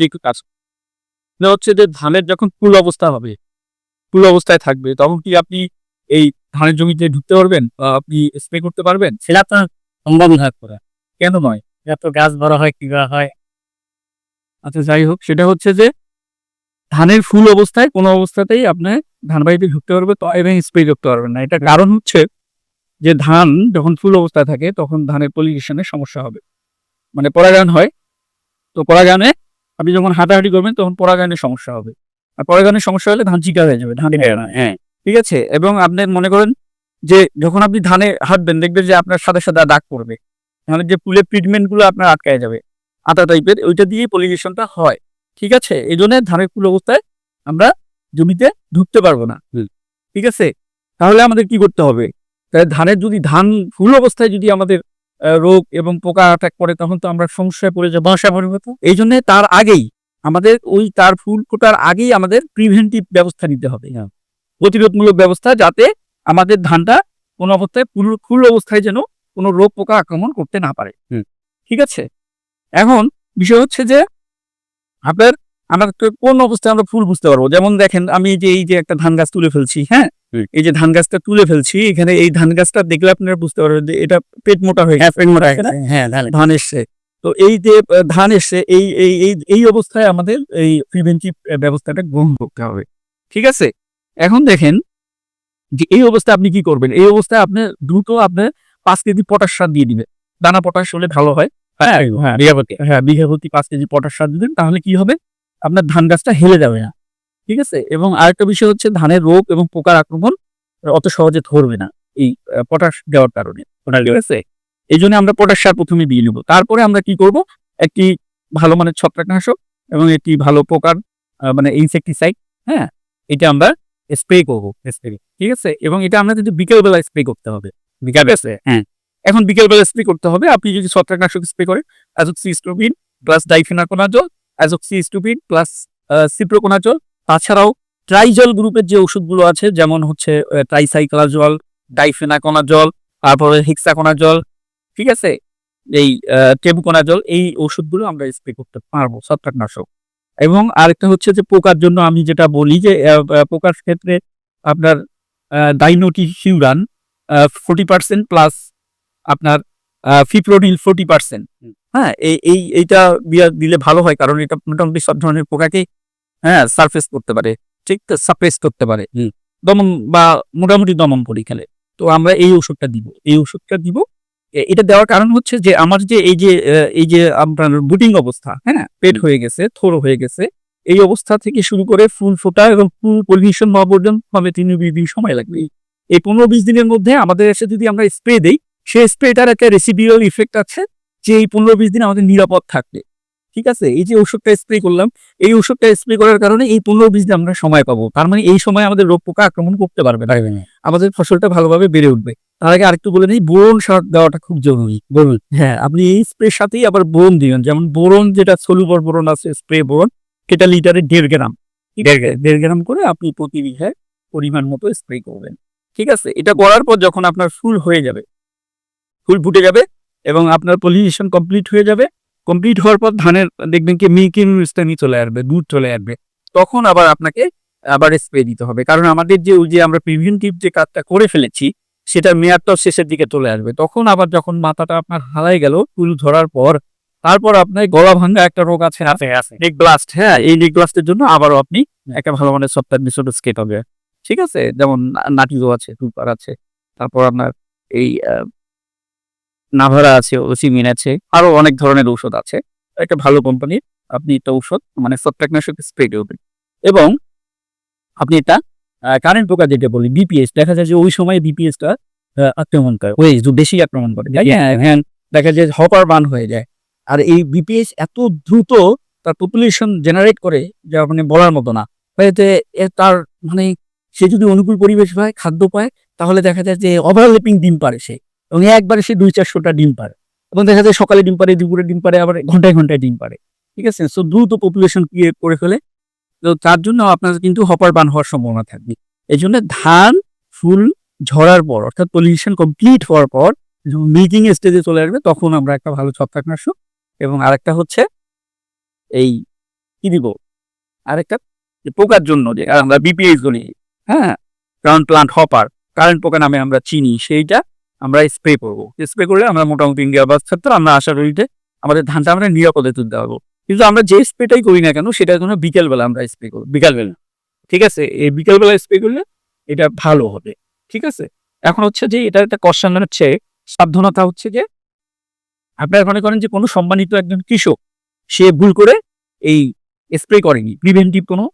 যে একটু কাজ না হচ্ছে যে ধানের যখন ফুল অবস্থা হবে ফুল অবস্থায় থাকবে তখন কি আপনি এই ধানের জমিতে ঢুকতে পারবেন বা আপনি স্প্রে করতে পারবেন? সেটা তো সম্ভব না করা। কেন নয়? এটা তো গাছ বড় হয় কিবা হয়। আচ্ছা যাই হোক সেটা হচ্ছে যে ধানের ফুল অবস্থায় কোনো অবস্থাতেই আপনার ধান বাড়িতে ঢুকতে পারবে তো এবং স্প্রে করতে পারবেন না। এটা কারণ হচ্ছে যে ধান যখন ফুল অবস্থায় থাকে তখন ধানের পলিউশনের সমস্যা হবে। মানে পরাগায়ন হয়। তো পরাগায়নে আপনি যখন হাঁটাহাঁটি করবেন তখন পরাগায়নের সমস্যা হবে। আর পরাগায়নের সমস্যা হলে ধান চিকা হয়ে যাবে ধান হয়ে না। হ্যাঁ ঠিক আছে? এবং আপনি মনে করেন যে যখন আপনি ধানে হাঁটবেন দেখবেন যে আপনার সাদা সাদা দাগ পড়বে। তাহলে যে ফুলের ট্রিটমেন্টগুলো আপনার আটকায় যাবে। আতা টাইপের ওইটা দিয়ে পলিউশনটা হয়। ঠিক আছে? এই জন্য ধানের ফুল অবস্থায় আমরা জমিতে ঢুকতে পারব না। ঠিক আছে? তাহলে আমাদের কি করতে হবে? তাহলে ধানের যদি ধান ফুল অবস্থায় যদি আমাদের রোগ এবং পোকা অ্যাটাক করে তখন তো আমরা সমস্যায় পড়ে যাব সমস্যা পড়বে তো এই জন্য তার আগেই আমাদের ওই তার ফুল ফোটার আগেই আমাদের প্রিভেন্টিভ ব্যবস্থা নিতে হবে। হ্যাঁ। প্রতিরোধমূলক ব্যবস্থা যাতে আমাদের ধানটা কোনো অবস্থায় ফুল ফুল অবস্থায় যেন কোনো রোগ পোকা আক্রমণ করতে না পারে। ঠিক আছে? এখন বিষয় হচ্ছে যে আপনার আমরা কোন অবস্থায় আমরা ফুল বুঝতে পারব? যেমন দেখেন আমি যে এই যে একটা ধান গাছ তুলে ফেলছি হ্যাঁ। এই যে ধান গাছটা তুলে ফেলছি এখানে এই ধান গাছটা দেখলে আপনারা বুঝতে পারবেন যে এটা পেট মোটা হয়ে গেছে পেট মোটা হ্যাঁ ধান এসছে। তো এই যে ধান এসছে এই এই এই অবস্থায় আমাদের এই প্রিভেন্টিভ ব্যবস্থাটা গ্রহণ করতে হবে। ঠিক আছে? এখন দেখেন যে এই অবস্থায় আপনি কি করবেন? এই অবস্থায় আপনি দ্রুত আপনি পাঁচ কেজি পটাশ সার দিয়ে দিবেন। দানা পটাশ হলে ভালো হয় হ্যাঁ হ্যাঁ। বিঘাপতি। হ্যাঁ বিঘাপতি পাঁচ কেজি পটাশ সার দিবেন তাহলে কি হবে? আপনার ধান গাছটা হেলে যাবে না। ঠিক আছে? এবং আরেকটা বিষয় হচ্ছে ধানের রোগ এবং পোকার আক্রমণ অত সহজে ধরবে না এই পটাশ দেওয়ার কারণে। ঠিক আছে? এই জন্য আমরা পটাশ সার প্রথমে দিয়ে নেব। তারপরে আমরা কি করব? একটি ভালো মানের ছত্রাকনাশক এবং একটি ভালো পোকার মানে ইনসেকটিসাইড হ্যাঁ? এটা আমরা স্প্রে করব স্প্রে ঠিক আছে? এবং এটা আমরা কিন্তু বিকেলবেলা স্প্রে করতে হবে। বিকাল আছে? হ্যাঁ। এখন বিকেলবেলা স্প্রে করতে হবে। আপনি যদি ছত্রাকনাশক স্প্রে করেন azoxystrobin plus difenoconazole azoxystrobin plus cyproconazole তাছাড়াও ট্রাইজল গ্রুপের যে ওষুধগুলো আছে যেমন হচ্ছে ট্রাইসাইক্লাজল ডাইফেনাকোনাজল তারপরে হিক্সাকোনা জল ঠিক আছে? এই টেবুকোনা জল এই ওষুধগুলো আমরা স্প্রে করতে পারব ছত্রাকনাশক। এবং আরেকটা হচ্ছে যে পোকার জন্য আমি যেটা বলি যে পোকার ক্ষেত্রে আপনার ডাইনোটি সিউরান ফোর্টি পার্সেন্ট প্লাস আপনার ফিপ্রোনিল ফোর্টি পার্সেন্ট। হ্যাঁ এই এই এইটা দিলে ভালো হয় কারণ এটা মোটামুটি সব ধরনের পোকাকে হ্যাঁ সারফেস করতে পারে ঠিক? সাপ্রেস করতে পারে। দমন বা মোটামুটি দমন করি খেলে তো আমরা এই ওষুধটা দিব। এই ওষুধটা দিব। এটা দেওয়ার কারণ হচ্ছে যে আমার যে এই যে এই যে আপনার বুটিং অবস্থা হ্যাঁ পেট হয়ে গেছে থোড় হয়ে গেছে এই অবস্থা থেকে শুরু করে ফুল ফোটা এবং ফুল পলিউশন হওয়া পর্যন্ত হবে তিন বিশ দিন সময় লাগবে। এই পনেরো বিশ দিনের মধ্যে আমাদের এসে যদি আমরা স্প্রে দেই সেই স্প্রেটার একটা রেসিডিউয়াল ইফেক্ট আছে যে এই পনেরো বিশ দিন আমাদের নিরাপদ থাকবে। ঠিক আছে? এই যে ওষুধটা স্প্রে করলাম এই ওষুধটা স্প্রে করার কারণে এই পনেরো বিশ দিন আমরা সময় পাবো। তার মানে এই সময় আমাদের রোগ পোকা আক্রমণ করতে পারবে না। আমাদের ফসলটা ভালোভাবে বেড়ে উঠবে। তার আগে আরেকটু বলে নিই বোরন সার দেওয়াটা খুব জরুরি। বলুন। হ্যাঁ আপনি এই স্প্রের সাথেই আবার বোরন দিবেন। যেমন বোরন যেটা সলুবর বোরন আছে স্প্রে বোরন সেটা লিটারে দেড় গ্রাম। দেড় গ্রাম। দেড় গ্রাম করে আপনি প্রতি বিঘায় পরিমাণ মতো স্প্রে করবেন। ঠিক আছে? এটা করার পর যখন আপনার ফুল হয়ে যাবে ফুল ফুটে যাবে এবং আপনার পলিনেশন কমপ্লিট হয়ে যাবে কমপ্লিট হওয়ার পর ধানের দেখবেন কি মিল্কিং স্টেমি চলে আসবে দুধ চলে আসবে। তখন আবার আপনাকে আবার স্প্রে দিতে হবে। কারণ আমাদের যে ওই যে আমরা প্রিভেন্টিভ যে কাজটা করে ফেলেছি সেটা মেয়াদটাও শেষের দিকে চলে আসবে। তখন আবার যখন মাথাটা আপনার হারাই গেল ফুল ধরার পর তারপর আপনার গলা ভাঙ্গা একটা রোগ আছে আছে আছে। নেক ব্লাস্ট হ্যাঁ এই নেক ব্লাস্টের জন্য আবারও আপনি একটা ভালো মানের সফটওয়্যার মিশ্রণ স্কেট হবে। ঠিক আছে? যেমন না- নাটিজো আছে টুপার আছে। তারপর আপনার এই নাভারা আছে ওসিমিন আছে আরও অনেক ধরনের ঔষধ আছে। একটা ভালো কোম্পানির আপনি একটা ঔষধ মানে ছত্রাকনাশক স্প্রে করবেন এবং আপনি এটা কারেন্ট পোকা যেটা বলি বিপিএস দেখা যায় যে ওই সময় বিপিএসটা আক্রমণ করে ওই যে বেশি আক্রমণ করে। হ্যাঁ হ্যাঁ দেখা যায় হপার বান হয়ে যায়। আর এই বিপিএস এত দ্রুত তার পপুলেশন জেনারেট করে যা মানে বলার মতো না। এতে তার মানে সে যদি অনুকূল পরিবেশ পায় খাদ্য পায় তাহলে দেখা যায় যে ওভারলেপিং ডিম পারে সে। এবং একবারে সে দুই চারশোটা ডিম পারে। এবং দেখা যায় সকালে ডিম পারে, দুপুরে ডিম পারে, আবার ঘন্টায় ঘন্টায় ডিম পারে। ঠিক আছে? সো দ্রুত পপুলেশন ক্রিয়েট করে ফেলে। তো তার জন্য আপনার কিন্তু হপার বান হওয়ার সম্ভাবনা থাকবে। এই জন্য ধান, ফুল, ঝরার পর, অর্থাৎ পলিউশন কমপ্লিট হওয়ার পর, যখন মিল্কিং স্টেজে চলে আসবে, তখন আমরা একটা ভালো ছত্রাকনাশক এবং আরেকটা হচ্ছে এই কি দিব? আরেকটা পোকার জন্য যে আমরা বিপিএস বলি হ্যাঁ? কারণ প্লান্ট হপার কারেন্ট পোকা নামে আমরা চিনি, সেইটা আমরা স্প্রে করব। স্প্রে করলে আমরা মোটামুটি ইন্ডিয়া বাস ক্ষেত্রে আমরা আশা করি যে আমাদের ধানটা আমরা নিরাপদে তুলতে পারব। কিন্তু আমরা যে স্প্রেটাই করি না কেন সেটা কোনো বিকেলবেলা আমরা স্প্রে করব। বিকালবেলা। ঠিক আছে? এই বিকেলবেলা স্প্রে করলে এটা ভালো হবে। ঠিক আছে? এখন হচ্ছে যে এটা একটা কোশ্চেন হচ্ছে, সাবধানতা হচ্ছে যে আপনারা মনে করেন যে কোনো সম্মানিত একজন কৃষক, সে ভুল করে এই স্প্রে করেনি প্রিভেন্টিভ কোনো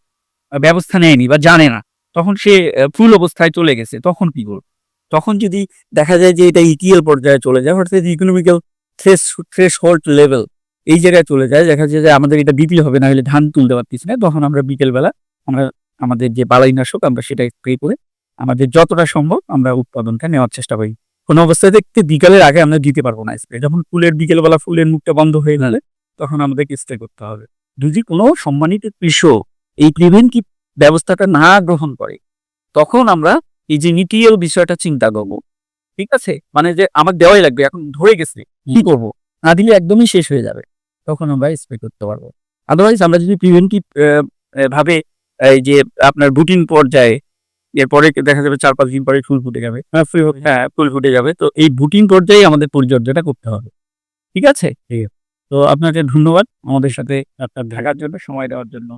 ব্যবস্থা নেয়নি বা জানে না। তখন সে ফুল অবস্থায় চলে গেছে, তখন কি করবে? তখন যদি দেখা যায় যে এটা ইটিএল পর্যায়ে চলে যায়, অর্থাৎ economical thresh threshold level এই জায়গায় চলে যায়, দেখা যায় যে আমাদের এটা বিপি হবে না হলে ধান তুলতে পারতেছি না। তখন আমরা বিকেলবেলা আমরা, আমাদের যে বালাইনাশক, আমরা সেটা স্প্রে করে আমাদের যতটা সম্ভব আমরা উৎপাদনটা নেওয়ার চেষ্টা করি। কোনো অবস্থায় দেখতে বিকালের আগে আমরা দিতে পারব না স্প্রে যখন ফুলের, বিকেলবেলা ফুলের মুখটা বন্ধ হয়ে গেলে তখন আমাদেরকে স্প্রে করতে হবে। যদি কোনো সম্মানিত কৃষক এই প্রিভেন্টিভ ব্যবস্থাটা না গ্রহণ করে, তখন আমরা এই যে নিটিএল বিষয়টা চিন্তা করব। ঠিক আছে? মানে যে আমার দেওয়াই লাগবে এখন ধরে গেছে কি করব? না দিলে একদমই শেষ হয়ে যাবে। তখন আমরা স্প্রে করতে পারব। আদারওয়াইজ আমরা যদি প্রিভেন্টিভ ভাবে এই যে আপনার বুটিং পর্যায়ে এরপরে দেখা যাবে চার পাঁচ দিন পরে ফুল ফুটে যাবে। হ্যাঁ ফুল ফুটে যাবে। তো এই বুটিং পর্যায়ে আমাদের পরিচর্যাটা করতে হবে। ঠিক আছে। তো আপনাকে ধন্যবাদ আমাদের সাথে আপনার থাকার জন্য সময় দেওয়ার জন্য।